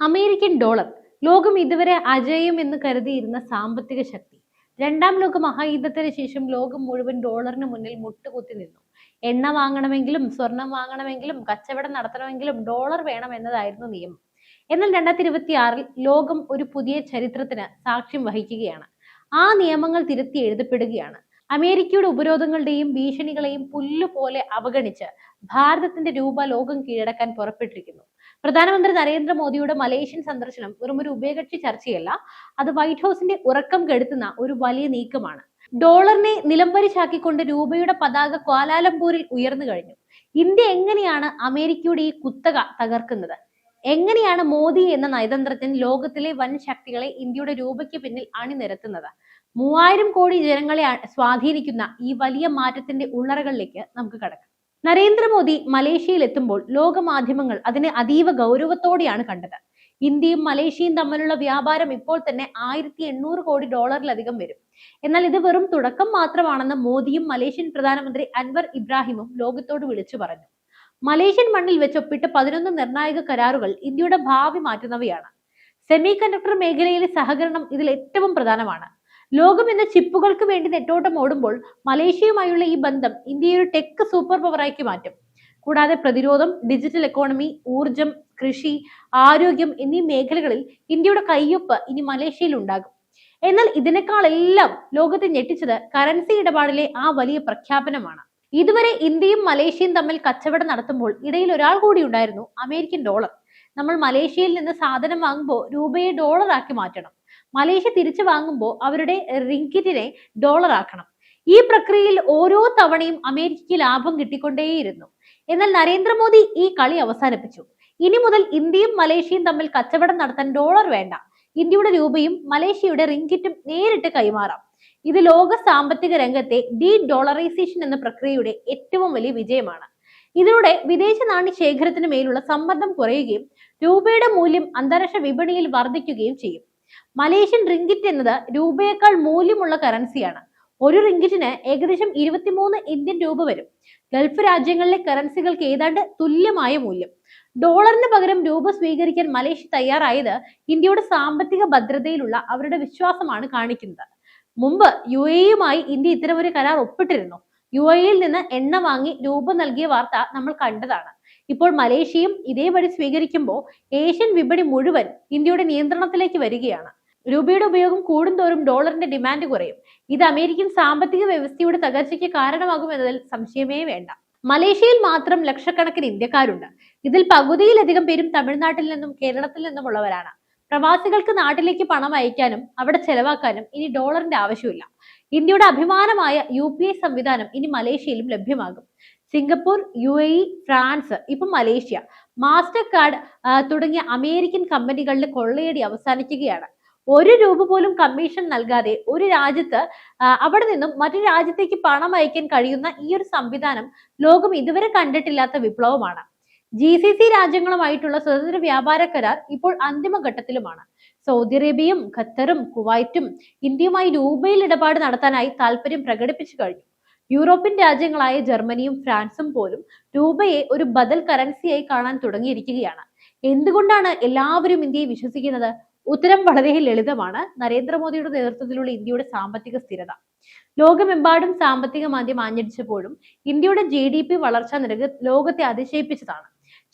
American dollar. ലോകം ഇതുവരെ അജയം എന്ന് കരുതിയിരുന്ന സാമ്പത്തിക ശക്തി. രണ്ടാം ലോക മഹായുദ്ധത്തിന് ശേഷം ലോകം മുഴുവൻ ഡോളറിന് മുന്നിൽ മുട്ടുകുത്തി നിന്നു. എണ്ണ വാങ്ങണമെങ്കിലും സ്വർണം വാങ്ങണമെങ്കിലും കച്ചവടം നടത്തണമെങ്കിലും ഡോളർ വേണം എന്നതായിരുന്നു നിയമം. എന്നാൽ രണ്ടായിരത്തി ഇരുപത്തി ആറിൽ ലോകം ഒരു പുതിയ ചരിത്രത്തിന് സാക്ഷ്യം വഹിക്കുകയാണ്. ആ നിയമങ്ങൾ തിരുത്തി എഴുതപ്പെടുകയാണ്. അമേരിക്കയുടെ ഉപരോധങ്ങളുടെയും ഭീഷണികളെയും പുല്ലുപോലെ അവഗണിച്ച് ഭാരതത്തിന്റെ രൂപ ലോകം കീഴടക്കാൻ പുറപ്പെട്ടിരിക്കുന്നു. പ്രധാനമന്ത്രി നരേന്ദ്രമോദിയുടെ മലേഷ്യൻ സന്ദർശനം വെറും ഒരു ഉഭയകക്ഷി ചർച്ചയല്ല അത് വൈറ്റ് ഹൗസിന്റെ ഉറക്കം കെടുത്തുന്ന ഒരു വലിയ നീക്കമാണ്. ഡോളറിനെ നിലംപരിശാക്കിക്കൊണ്ട് രൂപയുടെ പതാക ക്വാലാലംപൂരിൽ ഉയർന്നു കഴിഞ്ഞു. ഇന്ത്യ എങ്ങനെയാണ് അമേരിക്കയുടെ ഈ കുത്തക തകർക്കുന്നത്? എങ്ങനെയാണ് മോദി എന്ന നയതന്ത്രജ്ഞൻ ലോകത്തിലെ വൻ ശക്തികളെ ഇന്ത്യയുടെ രൂപയ്ക്ക് പിന്നിൽ അണിനിരത്തുന്നത്? മൂവായിരം കോടി ജനങ്ങളെ സ്വാധീനിക്കുന്ന ഈ വലിയ മാറ്റത്തിന്റെ ഉള്ളറകളിലേക്ക് നമുക്ക് കടക്കാം. നരേന്ദ്രമോദി മലേഷ്യയിൽ എത്തുമ്പോൾ ലോക മാധ്യമങ്ങൾ അതിനെ അതീവ ഗൗരവത്തോടെയാണ് കണ്ടത്. ഇന്ത്യയും മലേഷ്യയും തമ്മിലുള്ള വ്യാപാരം ഇപ്പോൾ തന്നെ ആയിരത്തി എണ്ണൂറ് കോടി ഡോളറിലധികം വരും. എന്നാൽ ഇത് വെറും തുടക്കം മാത്രമാണെന്ന് മോദിയും മലേഷ്യൻ പ്രധാനമന്ത്രി അൻവർ ഇബ്രാഹിമും ലോകത്തോട് വിളിച്ചു പറഞ്ഞു. മലേഷ്യൻ മണ്ണിൽ വെച്ച് ഒപ്പിട്ട പതിനൊന്ന് നിർണായക കരാറുകൾ ഇന്ത്യയുടെ ഭാവി മാറ്റുന്നവയാണ്. സെമി കണ്ടക്ടർ മേഖലയിലെ സഹകരണം ഇതിൽ ഏറ്റവും പ്രധാനമാണ്. ലോകം ഇന്ന് ചിപ്പുകൾക്ക് വേണ്ടി നെട്ടോട്ടം ഓടുമ്പോൾ മലേഷ്യയുമായുള്ള ഈ ബന്ധം ഇന്ത്യയെ ഒരു ടെക് സൂപ്പർ പവറാക്കി മാറ്റും. കൂടാതെ പ്രതിരോധം ഡിജിറ്റൽ എക്കോണമി ഊർജം കൃഷി ആരോഗ്യം എന്നീ മേഖലകളിൽ ഇന്ത്യയുടെ കയ്യൊപ്പ് ഇനി മലേഷ്യയിൽ ഉണ്ടാകും. എന്നാൽ ഇതിനേക്കാളെല്ലാം ലോകത്തെ ഞെട്ടിച്ചത് കറൻസി ഇടപാടിലെ ആ വലിയ പ്രഖ്യാപനമാണ്. ഇതുവരെ ഇന്ത്യയും മലേഷ്യയും തമ്മിൽ കച്ചവടം നടത്തുമ്പോൾ ഇടയിൽ ഒരാൾ കൂടി ഉണ്ടായിരുന്നു അമേരിക്കൻ ഡോളർ നമ്മൾ മലേഷ്യയിൽ നിന്ന് സാധനം വാങ്ങുമ്പോൾ രൂപയെ ഡോളറാക്കി മാറ്റണം. മലേഷ്യ തിരിച്ചു വാങ്ങുമ്പോൾ അവരുടെ റിങ്കിറ്റിനെ ഡോളർ ആക്കണം. ഈ പ്രക്രിയയിൽ ഓരോ തവണയും അമേരിക്കയ്ക്ക് ലാഭം കിട്ടിക്കൊണ്ടേയിരുന്നു. എന്നാൽ നരേന്ദ്രമോദി ഈ കളി അവസാനിപ്പിച്ചു. ഇനി മുതൽ ഇന്ത്യയും മലേഷ്യയും തമ്മിൽ കച്ചവടം നടത്താൻ ഡോളർ വേണ്ട. ഇന്ത്യയുടെ രൂപയും മലേഷ്യയുടെ റിങ്കിറ്റും നേരിട്ട് കൈമാറാം. ഇത് ലോക സാമ്പത്തിക രംഗത്തെ ഡി ഡോളറൈസേഷൻ എന്ന പ്രക്രിയയുടെ ഏറ്റവും വലിയ വിജയമാണ്. ഇതിലൂടെ വിദേശ നാണ്യ ശേഖരത്തിന് മേലുള്ള സമ്മർദ്ദം കുറയുകയും രൂപയുടെ മൂല്യം അന്താരാഷ്ട്ര വിപണിയിൽ വർദ്ധിക്കുകയും ചെയ്യും. മലേഷ്യൻ റിങ്കിറ്റ് എന്നത് രൂപയേക്കാൾ മൂല്യമുള്ള കറൻസിയാണ്. ഒരു റിങ്കിറ്റിന് ഏകദേശം ഇരുപത്തിമൂന്ന് ഇന്ത്യൻ രൂപ വരും. ഗൾഫ് രാജ്യങ്ങളിലെ കറൻസികൾക്ക് ഏതാണ്ട് തുല്യമായ മൂല്യം. ഡോളറിന് പകരം രൂപ സ്വീകരിക്കാൻ മലേഷ്യ തയ്യാറായത് ഇന്ത്യയുടെ സാമ്പത്തിക ഭദ്രതയിലുള്ള അവരുടെ വിശ്വാസമാണ് കാണിക്കുന്നത്. മുമ്പ് യു എയുമായി ഇന്ത്യ ഇത്തരമൊരു കരാർ ഒപ്പിട്ടിരുന്നു. യു എയിൽ നിന്ന് എണ്ണ വാങ്ങി രൂപ നൽകിയ വാർത്ത നമ്മൾ കണ്ടതാണ്. ഇപ്പോൾ മലേഷ്യയും ഇതേപടി സ്വീകരിക്കുമ്പോൾ ഏഷ്യൻ വിപണി മുഴുവൻ ഇന്ത്യയുടെ നിയന്ത്രണത്തിലേക്ക് വരികയാണ്. രൂപയുടെ ഉപയോഗം കൂടുന്തോറും ഡോളറിന്റെ ഡിമാൻഡ് കുറയും. ഇത് അമേരിക്കൻ സാമ്പത്തിക വ്യവസ്ഥയുടെ തകർച്ചയ്ക്ക് കാരണമാകും എന്നതിൽ സംശയമേ വേണ്ട. മലേഷ്യയിൽ മാത്രം ലക്ഷക്കണക്കിന് ഇന്ത്യക്കാരുണ്ട്. ഇതിൽ പകുതിയിലധികം പേരും തമിഴ്നാട്ടിൽ നിന്നും കേരളത്തിൽ നിന്നുമുള്ളവരാണ്. പ്രവാസികൾക്ക് നാട്ടിലേക്ക് പണം അയക്കാനും അവിടെ ചെലവാക്കാനും ഇനി ഡോളറിന്റെ ആവശ്യമില്ല. ഇന്ത്യയുടെ അഭിമാനമായ യു സംവിധാനം ഇനി മലേഷ്യയിലും ലഭ്യമാകും. Singapore U A E France ഇപ്പം മലേഷ്യ. മാസ്റ്റർ കാർഡ് തുടങ്ങിയ അമേരിക്കൻ കമ്പനികളിൽ കൊള്ളയടി അവസാനിക്കുകയാണ്. ഒരു രൂപ പോലും കമ്മീഷൻ നൽകാതെ ഒരു രാജ്യത്ത് അവിടെ നിന്നും മറ്റു രാജ്യത്തേക്ക് പണം അയക്കാൻ കഴിയുന്ന ഈ ഒരു സംവിധാനം ലോകം ഇതുവരെ കണ്ടിട്ടില്ലാത്ത വിപ്ലവമാണ്. ജി സി സി രാജ്യങ്ങളുമായിട്ടുള്ള സ്വതന്ത്ര വ്യാപാര കരാർ ഇപ്പോൾ അന്തിമഘട്ടത്തിലുമാണ്. സൗദി അറേബ്യയും ഖത്തറും കുവൈറ്റും ഇന്ത്യയുമായി രൂപയിൽ ഇടപാട് നടത്താനായി താല്പര്യം പ്രകടിപ്പിച്ചു കഴിഞ്ഞു. യൂറോപ്യൻ രാജ്യങ്ങളായ ജർമ്മനിയും ഫ്രാൻസും പോലും രൂപയെ ഒരു ബദൽ കറൻസിയായി കാണാൻ തുടങ്ങിയിരിക്കുകയാണ്. എന്തുകൊണ്ടാണ് എല്ലാവരും ഇന്ത്യയെ വിശ്വസിക്കുന്നത്? ഉത്തരം വളരെ ലളിതമാണ്. നരേന്ദ്രമോദിയുടെ നേതൃത്വത്തിലുള്ള ഇന്ത്യയുടെ സാമ്പത്തിക സ്ഥിരത. ലോകമെമ്പാടും സാമ്പത്തിക മാന്ദ്യം ആഞ്ഞടിച്ചപ്പോഴും ഇന്ത്യയുടെ ജി ഡി പി വളർച്ചാ നിരക്ക് ലോകത്തെ അതിശയിപ്പിച്ചതാണ്.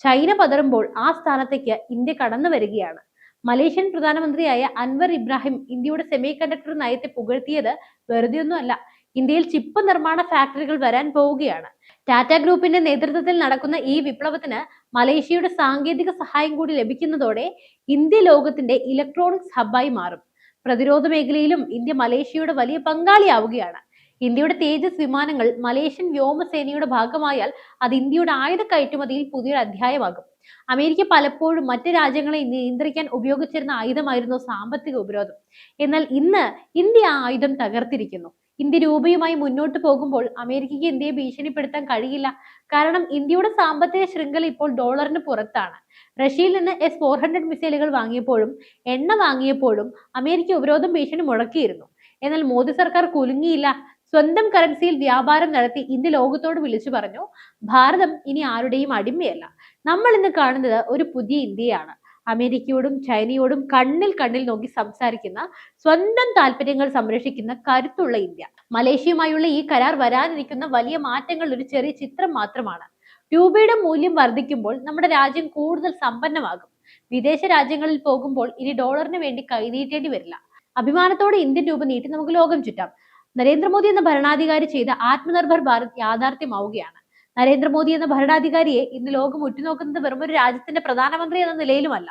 ചൈന പതറുമ്പോൾ ആ സ്ഥാനത്തേക്ക് ഇന്ത്യ കടന്നു വരികയാണ്. മലേഷ്യൻ പ്രധാനമന്ത്രിയായ അൻവർ ഇബ്രാഹിം ഇന്ത്യയുടെ സെമി കണ്ടക്ടർ നയത്തെ പുകഴ്ത്തിയത് വെറുതെയൊന്നുമല്ല. ഇന്ത്യയിൽ ചിപ്പ് നിർമ്മാണ ഫാക്ടറികൾ വരാൻ പോവുകയാണ്. ടാറ്റ ഗ്രൂപ്പിന്റെ നേതൃത്വത്തിൽ നടക്കുന്ന ഈ വിപ്ലവത്തിന് മലേഷ്യയുടെ സാങ്കേതിക സഹായം കൂടി ലഭിക്കുന്നതോടെ ഇന്ത്യ ലോകത്തിന്റെ ഇലക്ട്രോണിക്സ് ഹബ്ബായി മാറും. പ്രതിരോധ മേഖലയിലും ഇന്ത്യ മലേഷ്യയുടെ വലിയ പങ്കാളിയാവുകയാണ്. ഇന്ത്യയുടെ തേജസ് വിമാനങ്ങൾ മലേഷ്യൻ വ്യോമസേനയുടെ ഭാഗമായാൽ അത് ഇന്ത്യയുടെ ആയുധ കയറ്റുമതിയിൽ പുതിയൊരു അധ്യായമാകും. അമേരിക്ക പലപ്പോഴും മറ്റ് രാജ്യങ്ങളെ നിയന്ത്രിക്കാൻ ഉപയോഗിച്ചിരുന്ന ആയുധമായിരുന്നു സാമ്പത്തിക ഉപരോധം. എന്നാൽ ഇന്ന് ഇന്ത്യ ആ ആയുധം തകർത്തിരിക്കുന്നു. ഇന്ത്യ രൂപയുമായി മുന്നോട്ട് പോകുമ്പോൾ അമേരിക്കയ്ക്ക് ഇന്ത്യയെ ഭീഷണിപ്പെടുത്താൻ കഴിയില്ല. കാരണം ഇന്ത്യയുടെ സാമ്പത്തിക ശൃംഖല ഇപ്പോൾ ഡോളറിന് പുറത്താണ്. റഷ്യയിൽ നിന്ന് എസ് ഫോർ ഹൺഡ്രഡ് മിസൈലുകൾ വാങ്ങിയപ്പോഴും എണ്ണ വാങ്ങിയപ്പോഴും അമേരിക്ക ഉപരോധം ഭീഷണി മുടക്കിയിരുന്നു എന്നാൽ മോദി സർക്കാർ കുലുങ്ങിയില്ല. സ്വന്തം കറൻസിയിൽ വ്യാപാരം നടത്തി ഇന്ത്യ ലോകത്തോട് വിളിച്ചു പറഞ്ഞു ഭാരതം ഇനി ആരുടെയും അടിമയല്ല. നമ്മൾ ഇന്ന് കാണുന്നത് ഒരു പുതിയ ഇന്ത്യയാണ്. അമേരിക്കയോടും ചൈനയോടും കണ്ണിൽ കണ്ണിൽ നോക്കി സംസാരിക്കുന്ന സ്വന്തം താല്പര്യങ്ങൾ സംരക്ഷിക്കുന്ന കരുത്തുള്ള ഇന്ത്യ. മലേഷ്യയുമായുള്ള ഈ കരാർ വരാനിരിക്കുന്ന വലിയ മാറ്റങ്ങൾ ഒരു ചെറിയ ചിത്രം മാത്രമാണ്. രൂപയുടെ മൂല്യം വർദ്ധിക്കുമ്പോൾ നമ്മുടെ രാജ്യം കൂടുതൽ സമ്പന്നമാകും. വിദേശ രാജ്യങ്ങളിൽ പോകുമ്പോൾ ഇനി ഡോളറിന് വേണ്ടി കൈനീട്ടേണ്ടി വരില്ല. അഭിമാനത്തോടെ ഇന്ത്യൻ രൂപ നീട്ടി നമുക്ക് ലോകം ചുറ്റാം. നരേന്ദ്രമോദി എന്ന ഭരണാധികാരി ചെയ്ത ആത്മനിർഭർ ഭാരത് യാഥാർത്ഥ്യമാവുകയാണ്. നരേന്ദ്രമോദി എന്ന ഭരണാധികാരിയെ ഇന്ന് ലോകം ഉറ്റുനോക്കുന്നത് വെറും ഒരു രാജ്യത്തിന്റെ പ്രധാനമന്ത്രി എന്ന നിലയിലുമല്ല.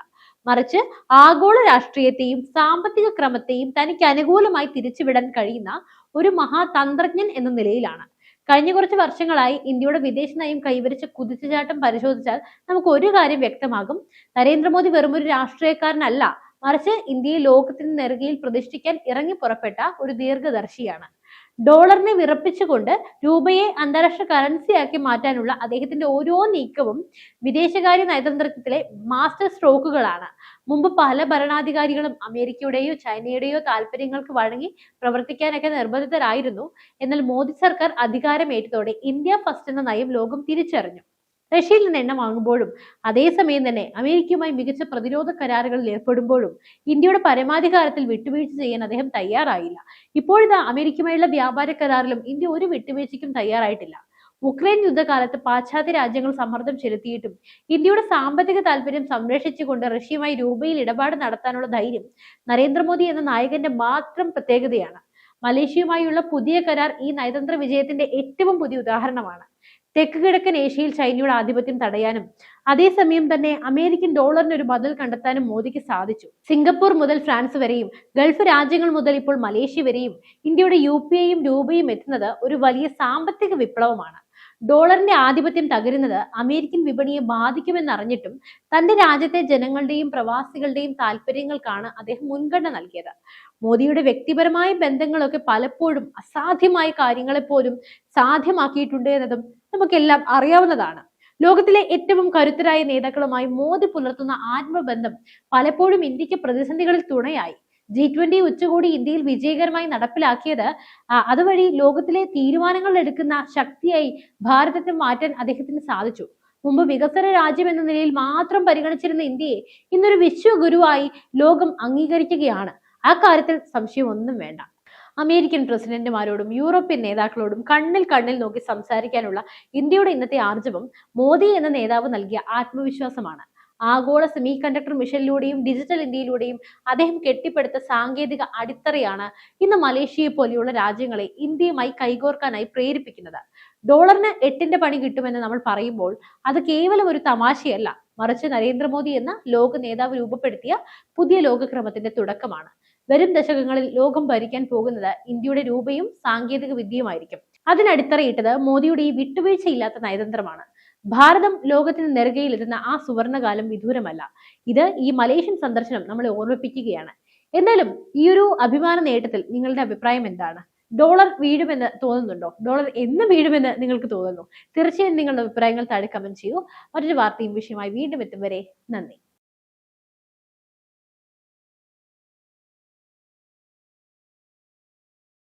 മറിച്ച് ആഗോള രാഷ്ട്രീയത്തെയും സാമ്പത്തിക ക്രമത്തെയും തനിക്ക് അനുകൂലമായി തിരിച്ചുവിടാൻ കഴിയുന്ന ഒരു മഹാതന്ത്രജ്ഞൻ എന്ന നിലയിലാണ്. കഴിഞ്ഞ കുറച്ച് വർഷങ്ങളായി ഇന്ത്യയുടെ വിദേശ നയം കൈവരിച്ച കുതിച്ചുചാട്ടം പരിശോധിച്ചാൽ നമുക്ക് ഒരു കാര്യം വ്യക്തമാകും. നരേന്ദ്രമോദി വെറും ഒരു രാഷ്ട്രീയക്കാരനല്ല. മറിച്ച് ഇന്ത്യയെ ലോകത്തിന് നെറുകയിൽ പ്രതിഷ്ഠിക്കാൻ ഇറങ്ങി പുറപ്പെട്ട ഒരു ദീർഘദർശിയാണ്. ഡോളറിനെ വിറപ്പിച്ചുകൊണ്ട് രൂപയെ അന്താരാഷ്ട്ര കറൻസിയാക്കി മാറ്റാനുള്ള അദ്ദേഹത്തിന്റെ ഓരോ നീക്കവും വിദേശകാര്യ നയതന്ത്രത്തിലെ മാസ്റ്റർ സ്ട്രോക്കുകളാണ് മുമ്പ് പല ഭരണാധികാരികളും അമേരിക്കയുടെയോ ചൈനയുടെയോ താല്പര്യങ്ങൾക്ക് വഴങ്ങി പ്രവർത്തിക്കാനൊക്കെ നിർബന്ധിതരായിരുന്നു. എന്നാൽ മോദി സർക്കാർ അധികാരമേറ്റതോടെ ഇന്ത്യ ഫസ്റ്റ് എന്ന നയം ലോകം തിരിച്ചറിഞ്ഞു. റഷ്യയിൽ നിന്ന് എണ്ണ വാങ്ങുമ്പോഴും അതേസമയം തന്നെ അമേരിക്കയുമായി മികച്ച പ്രതിരോധ കരാറുകളിൽ ഏർപ്പെടുമ്പോഴും ഇന്ത്യയുടെ പരമാധികാരത്തിൽ വിട്ടുവീഴ്ച ചെയ്യാൻ അദ്ദേഹം തയ്യാറായില്ല. ഇപ്പോഴിതാ അമേരിക്കയുമായുള്ള വ്യാപാര കരാറിലും ഇന്ത്യ ഒരു വിട്ടുവീഴ്ചയ്ക്കും തയ്യാറായിട്ടില്ല. ഉക്രൈൻ യുദ്ധകാലത്ത് പാശ്ചാത്യ രാജ്യങ്ങൾ സമ്മർദ്ദം ചെലുത്തിയിട്ടും ഇന്ത്യയുടെ സാമ്പത്തിക താല്പര്യം സംരക്ഷിച്ചുകൊണ്ട് റഷ്യയുമായി രൂപയിൽ ഇടപാട് നടത്താനുള്ള ധൈര്യം നരേന്ദ്രമോദി എന്ന നായകന്റെ മാത്രം പ്രത്യേകതയാണ്. മലേഷ്യയുമായുള്ള പുതിയ കരാർ ഈ നയതന്ത്ര വിജയത്തിന്റെ ഏറ്റവും പുതിയ ഉദാഹരണമാണ്. തെക്ക് കിഴക്കൻ ഏഷ്യയിൽ ചൈനയുടെ ആധിപത്യം തടയാനും അതേസമയം തന്നെ അമേരിക്കൻ ഡോളറിന് ഒരു ബദൽ കണ്ടെത്താനും മോദിക്ക് സാധിച്ചു. സിംഗപ്പൂർ മുതൽ ഫ്രാൻസ് വരെയും ഗൾഫ് രാജ്യങ്ങൾ മുതൽ ഇപ്പോൾ മലേഷ്യ വരെയും ഇന്ത്യയുടെ യു പി ഐയും രൂപയും എത്തുന്നത് ഒരു വലിയ സാമ്പത്തിക വിപ്ലവമാണ്. ഡോളറിന്റെ ആധിപത്യം തകരുന്നത് അമേരിക്കൻ വിപണിയെ ബാധിക്കുമെന്നറിഞ്ഞിട്ടും തന്റെ രാജ്യത്തെ ജനങ്ങളുടെയും പ്രവാസികളുടെയും താല്പര്യങ്ങൾക്കാണ് അദ്ദേഹം മുൻഗണന നൽകിയത്. മോദിയുടെ വ്യക്തിപരമായ ബന്ധങ്ങളൊക്കെ പലപ്പോഴും അസാധ്യമായ കാര്യങ്ങളെപ്പോലും സാധ്യമാക്കിയിട്ടുണ്ട് എന്നതും നമുക്കെല്ലാം അറിയാവുന്നതാണ്. ലോകത്തിലെ ഏറ്റവും കരുത്തരായ നേതാക്കളുമായി മോദി പുലർത്തുന്ന ആത്മബന്ധം പലപ്പോഴും ഇന്ത്യയ്ക്ക് പ്രതിസന്ധികളിൽ തുണയായി. ജി ട്വന്റി ഉച്ചകോടി ഇന്ത്യയിൽ വിജയകരമായി നടപ്പിലാക്കിയത് അതുവഴി ലോകത്തിലെ തീരുമാനങ്ങൾ എടുക്കുന്ന ശക്തിയായി ഭാരതത്തെ മാറ്റാൻ അദ്ദേഹത്തിന് സാധിച്ചു. മുമ്പ് വികസന രാജ്യം എന്ന നിലയിൽ മാത്രം പരിഗണിച്ചിരുന്ന ഇന്ത്യയെ ഇന്നൊരു വിശ്വഗുരുവായി ലോകം അംഗീകരിക്കുകയാണ്. ആ കാര്യത്തിൽ സംശയമൊന്നും വേണ്ട. അമേരിക്കൻ പ്രസിഡന്റുമാരോടും യൂറോപ്യൻ നേതാക്കളോടും കണ്ണിൽ കണ്ണിൽ നോക്കി സംസാരിക്കാനുള്ള ഇന്ത്യയുടെ ഇന്നത്തെ ആർജവം മോദി എന്ന നേതാവ് നൽകിയ ആത്മവിശ്വാസമാണ്. ആഗോള സെമി കണ്ടക്ടർ മിഷനിലൂടെയും ഡിജിറ്റൽ ഇന്ത്യയിലൂടെയും അദ്ദേഹം കെട്ടിപ്പടുത്ത സാങ്കേതിക അടിത്തറയാണ് ഇന്ന് മലേഷ്യയെ പോലെയുള്ള രാജ്യങ്ങളെ ഇന്ത്യയുമായി കൈകോർക്കാനായി പ്രേരിപ്പിക്കുന്നത്. ഡോളറിന് എട്ടിന്റെ പണി കിട്ടുമെന്ന് നമ്മൾ പറയുമ്പോൾ അത് കേവലം ഒരു തമാശയല്ല. മറിച്ച് നരേന്ദ്രമോദി എന്ന ലോക നേതാവ് രൂപപ്പെടുത്തിയ പുതിയ ലോകക്രമത്തിന്റെ തുടക്കമാണ്. വരും ദശകങ്ങളിൽ ലോകം ഭരിക്കാൻ പോകുന്നത് ഇന്ത്യയുടെ രൂപയും സാങ്കേതിക വിദ്യയുമായിരിക്കും. അതിനടിത്തറയിട്ടത് മോദിയുടെ ഈ വിട്ടുവീഴ്ചയില്ലാത്ത നയതന്ത്രമാണ്. ഭാരതം ലോകത്തിന് നെറുകയിലെത്തുന്ന ആ സുവർണകാലം വിദൂരമല്ല. ഇത് ഈ മലേഷ്യൻ സന്ദർശനം നമ്മളെ ഓർമ്മിപ്പിക്കുകയാണ്. എന്നാലും ഈ ഒരു അഭിമാന നേട്ടത്തിൽ നിങ്ങളുടെ അഭിപ്രായം എന്താണ്? ഡോളർ വീഴുമെന്ന് തോന്നുന്നുണ്ടോ? ഡോളർ എന്ന് വീഴുമെന്ന് നിങ്ങൾക്ക് തോന്നുന്നു? തീർച്ചയായും നിങ്ങളുടെ അഭിപ്രായങ്ങൾ താഴെ കമന്റ് ചെയ്യൂ. മറ്റൊരു വാർത്തയും വിഷയമായി വീണ്ടും എത്തും വരെ. നന്ദി.